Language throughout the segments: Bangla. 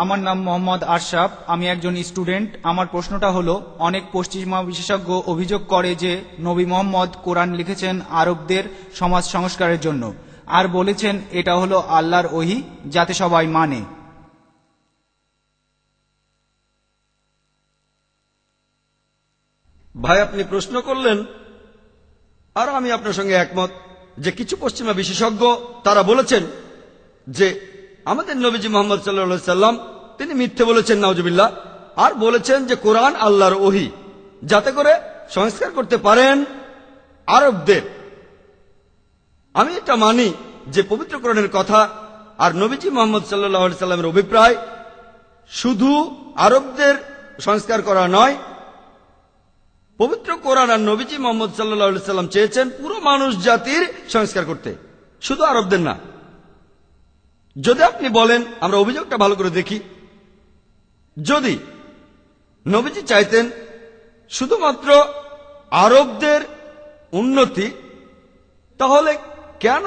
আমার নাম মোহাম্মদ আশরাফ, আমি একজন স্টুডেন্ট। আমার প্রশ্নটা হলো, অনেক পশ্চিমা বিশেষজ্ঞ অভিযোগ করে যে নবী মোহাম্মদ কোরআন লিখেছেন আরবদের সমাজ সংস্কারের জন্য, আর বলেছেন এটা হলো আল্লাহর ওহি যাতে সবাই মানে। ভাই, আপনি প্রশ্ন করলেন, আর আমি আপনার সঙ্গে একমত যে কিছু পশ্চিমা বিশেষজ্ঞ তারা বলেছেন যে আমাদের নবীজি মোহাম্মদ সাল্লা সাল্লাম, তিনি মিথ্যে বলেছেন নাওজবিল্লা আর বলেছেন যে, কোরআন আল্লাহর ওহি। যাতে করে সংস্কার করতে পারেন আরবদের। আমি এটা মানি যে, পবিত্র কোরআনের কথা আর নবীজি মোহাম্মদ সাল্লাহ সাল্লামের অভিপ্রায় শুধু আরবদের সংস্কার করা নয়, পবিত্র কোরআন আর নবীজি মোহাম্মদ সাল্লাহ সাল্লাম চেয়েছেন পুরো মানুষ জাতির সংস্কার করতে। শুধু আরবদের না। যদি আপনি বলেন, আমরা অভিযোগটা ভালো করে দেখি। যদি নবীজি চাইতেন শুধুমাত্র আরবদের উন্নতি, তাহলে কেন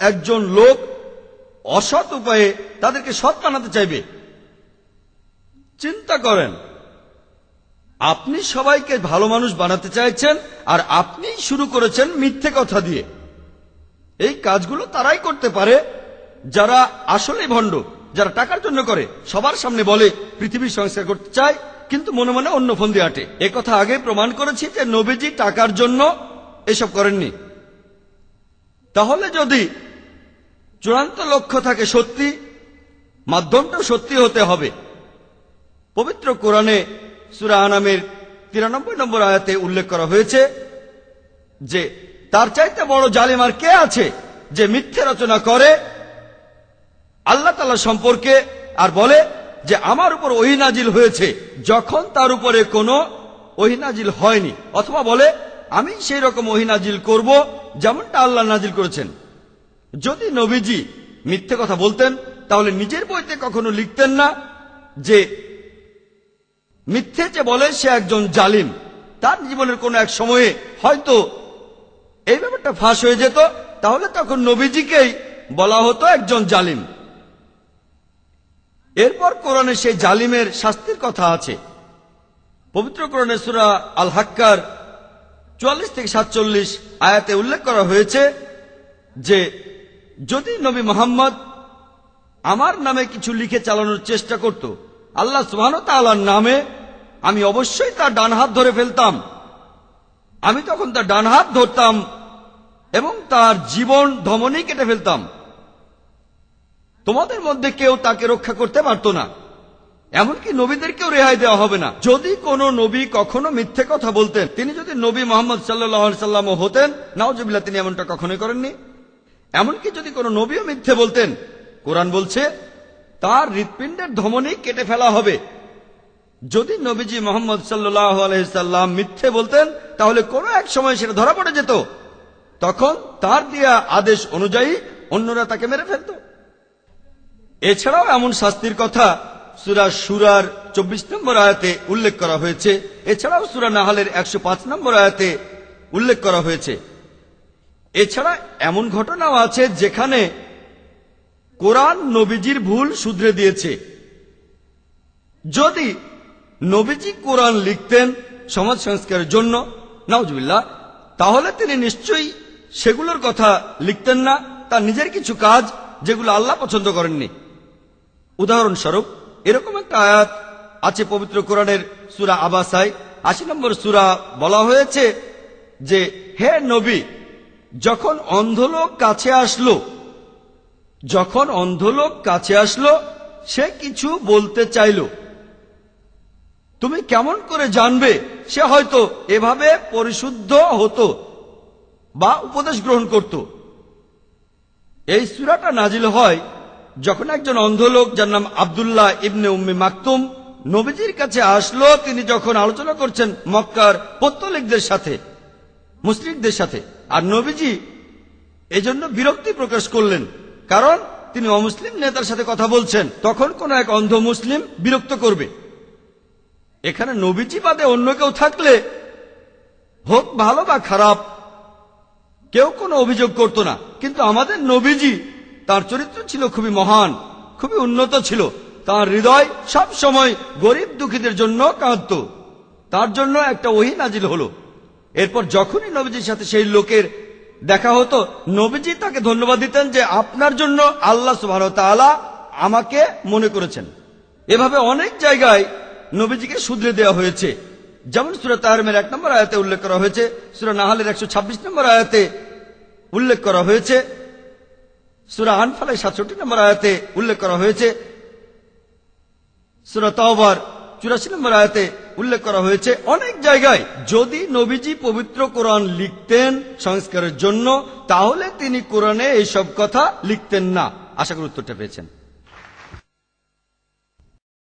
একজন লোক অসৎ উপায়ে তাদেরকে সৎ বানাতে চাইবে? চিন্তা করেন, আপনি সবাইকে ভালো মানুষ বানাতে চাইছেন আর আপনি শুরু করেছেন মিথ্যে কথা দিয়ে। এই কাজগুলো তারাই করতে পারে। যারা আসলে ভণ্ড, যারা টাকার জন্য করে, সবার সামনে বলে পৃথিবীর সংস্কার করতে চায়, কিন্তু মনে মনে অন্য ফোন দিয়ে আটে কথা আগে প্রমাণ করেছি যে নবীজি টাকার জন্য এসব করেননি। তাহলে যদি চূড়ান্ত লক্ষ্য থাকে সত্যি, মাধ্যমটাও সত্যি হতে হবে। পবিত্র কোরআনে সুরা আনামের তিরানব্বই নম্বর আয়াতে উল্লেখ করা হয়েছে যে, তার চাইতে বড় জালিমার কে আছে যে মিথ্যে রচনা করে আল্লাহ তালা সম্পর্কে আর বলে যে আমার উপর ওহিনাজিল হয়েছে, যখন তার উপরে কোনো ওহিনাজিল হয়নি। অথবা বলে, আমি সেই রকম ওহিনাজিল করব যেমনটা আল্লাহ নাজিল করেছেন। যদি নবীজি মিথ্যে কথা বলতেন, তাহলে নিজের বইতে কখনো লিখতেন না যে মিথ্যে যে বলে সে একজন জালিম। তার জীবনের কোনো এক সময়ে হয়তো এই ব্যাপারটা ফাঁস হয়ে যেত, তাহলে তখন নবীজিকেই বলা হতো একজন জালিম। এরপর কোরআনে সেই জালিমের শাস্তির কথা আছে। পবিত্র কোরআনে সুরা আল হাক্কার চুয়াল্লিশ থেকে সাতচল্লিশ আয়াতে উল্লেখ করা হয়েছে যে, যদি নবী মোহাম্মদ আমার নামে কিছু লিখে চালানোর চেষ্টা করত, আল্লাহ সুবাহ তালার নামে আমি অবশ্যই তার ডান হাত ধরে ফেলতাম। আমি তখন তার ডান হাত ধরতাম এবং তার জীবন ধমনী কেটে ফেলতাম। তোমাদের মধ্যে কেউ তাকে রক্ষা করতে পারত না। এমনকি নবীদেরকেও রেহাই দেওয়া হবে না। যদি কোন নবী কখনো মিথ্যে কথা বলতেন, তিনি যদি নবী মোহাম্মদ সাল্লাহ হতেন নাওজবিল্লা তিনি এমনটা কখনোই করেননি। এমনকি যদি কোনো নবীও মিথ্যে বলতেন, কোরআন বলছে, তার হৃৎপিণ্ডের ধমনী কেটে ফেলা হবে। যদি নবীজি মোহাম্মদ সাল্লাহ আলহিসাল্লাম মিথ্যে বলতেন, তাহলে কোনো এক সময় সেটা ধরা পড়ে যেত। তখন তার দেয়া আদেশ অনুযায়ী অন্যরা তাকে মেরে ফেলত। এছাড়াও এমন শাস্তির কথা সুরা সুরার চব্বিশ নম্বর আয়াতে উল্লেখ করা হয়েছে। এছাড়াও সুরা নাহালের একশো পাঁচ নম্বর আয়াতে উল্লেখ করা হয়েছে। এছাড়া এমন ঘটনাও আছে যেখানে কোরআন নবীজির ভুল শুধরে দিয়েছে। যদি নবীজি কোরআন লিখতেন সমাজ সংস্কারের জন্য নাউজবিল্লা তাহলে তিনি নিশ্চয়ই সেগুলোর কথা লিখতেন না। তার নিজের কিছু কাজ যেগুলো আল্লাহ পছন্দ করেননি। উদাহরণস্বরূপ, এরকম একটা আয়াত আছে পবিত্র কোরআনের সুরা আবাসাই আশি নম্বর সুরা বলা হয়েছে যে, হে নবী, যখন অন্ধলোক কাছে আসলো, যখন অন্ধলোক কাছে আসলো, সে কিছু বলতে চাইল। তুমি কেমন করে জানবে? সে হয়তো এভাবে পরিশুদ্ধ হতো বা উপদেশ গ্রহণ করত। এই সুরাটা নাজিল হয় যখন একজন অন্ধ লোক যার নাম আবদুল্লাহ ইবনে উম্মি মাকতুম নবীজির কাছে আসলো, তিনি যখন আলোচনা করছেন মক্কার পত্তলিকদের সাথে মুসলিকদের সাথে, আর নবীজি এজন্য বিরক্তি প্রকাশ করলেন, কারণ তিনি অমুসলিম নেতার সাথে কথা বলছেন, তখন কোন এক অন্ধ মুসলিম বিরক্ত করবে। এখানে নবীজি বাদে অন্য কেউ থাকলে, হোক ভালো বা খারাপ, কেউ কোনো অভিযোগ করত না, কিন্তু আমাদের নবীজি তার চরিত্র ছিল খুবই মহান, খুবই উন্নত ছিল। তার হৃদয় সব সময় গরিব দুঃখীদের জন্য কাঁদত। তার জন্য একটা ওহি নাজিল হলো। এরপর যখনই নবীজির সাথে সেই লোকের দেখা হতো, নবীজি তাকে ধন্যবাদ দিতেন যে আপনার জন্য আল্লাহ সুবাহ আমাকে মনে করেছেন। এভাবে অনেক জায়গায় নবীজিকে শুধরে দেওয়া হয়েছে। যেমন সুরা তাহরমের এক নম্বর আয়াতে উল্লেখ করা হয়েছে, সুরা নাহালের একশো ছাব্বিশ নম্বর আয়াতে উল্লেখ করা হয়েছে সুরা আনফালের সাতষট্টি নম্বর আয়াতে উল্লেখ করা হয়েছে। সুরা তাওবার চুরাশি নম্বর আয়াতে উল্লেখ করা হয়েছে। অনেক জায়গায় যদি নবীজি পবিত্র কোরআন লিখতেন সংস্কারের জন্য, তাহলে তিনি কোরআনে এইসব কথা লিখতেন না। আশা করি উত্তরটা পেয়েছেন।